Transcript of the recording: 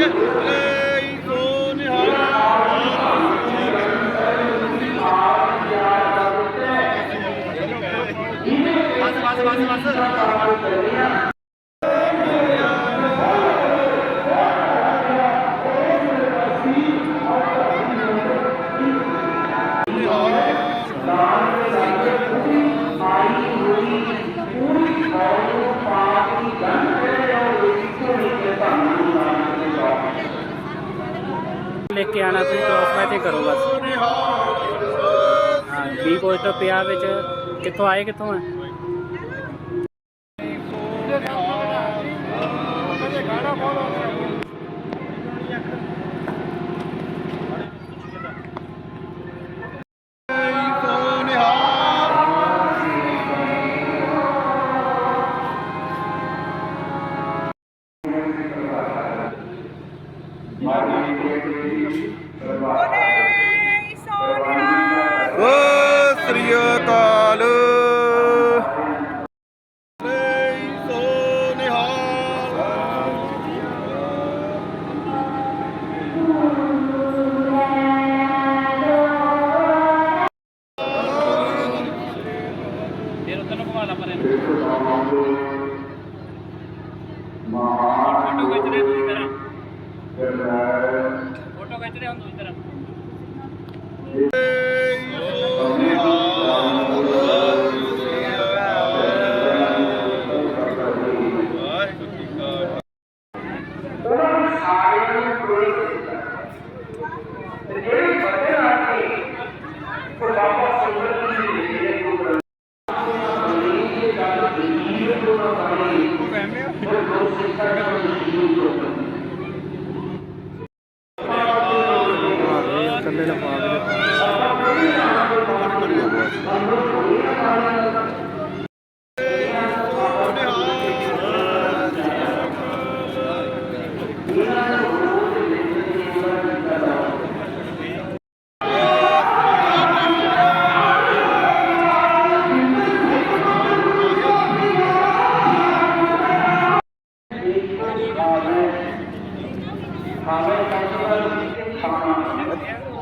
ਆਈਏ ਏ ਸੋ ਨਿਹਾਲ ਬਸ ਬਸ ਬਸ ਬਸ ਕੇ ਆਣਾ ਤੁਸੀਂ ਕ੍ਰੋਸ ਮੈਚਿੰਗ ਕਰੋ ਬਸ ਹਾਂ ਬੀ ਪੋਸਟ ਪਿਆ ਵਿੱਚ ਕਿੱਥੋਂ ਆਏ ਕਿੱਥੋਂ ਆ ਸੋ ਬੋਲੇ ਸੋਨਿਆ ਓ ਸ੍ਰੀ ਅਕਾਲ। ਏ ਸੋ ਨਿਹਾਲ ਫਿਰ ਉਧਰ ಫೋಟೋ खींच रहे हम ਥੱਲੇ ਲਫਾ ਆਵੇ ਕਾਹਦਾ ਖਾਣਾ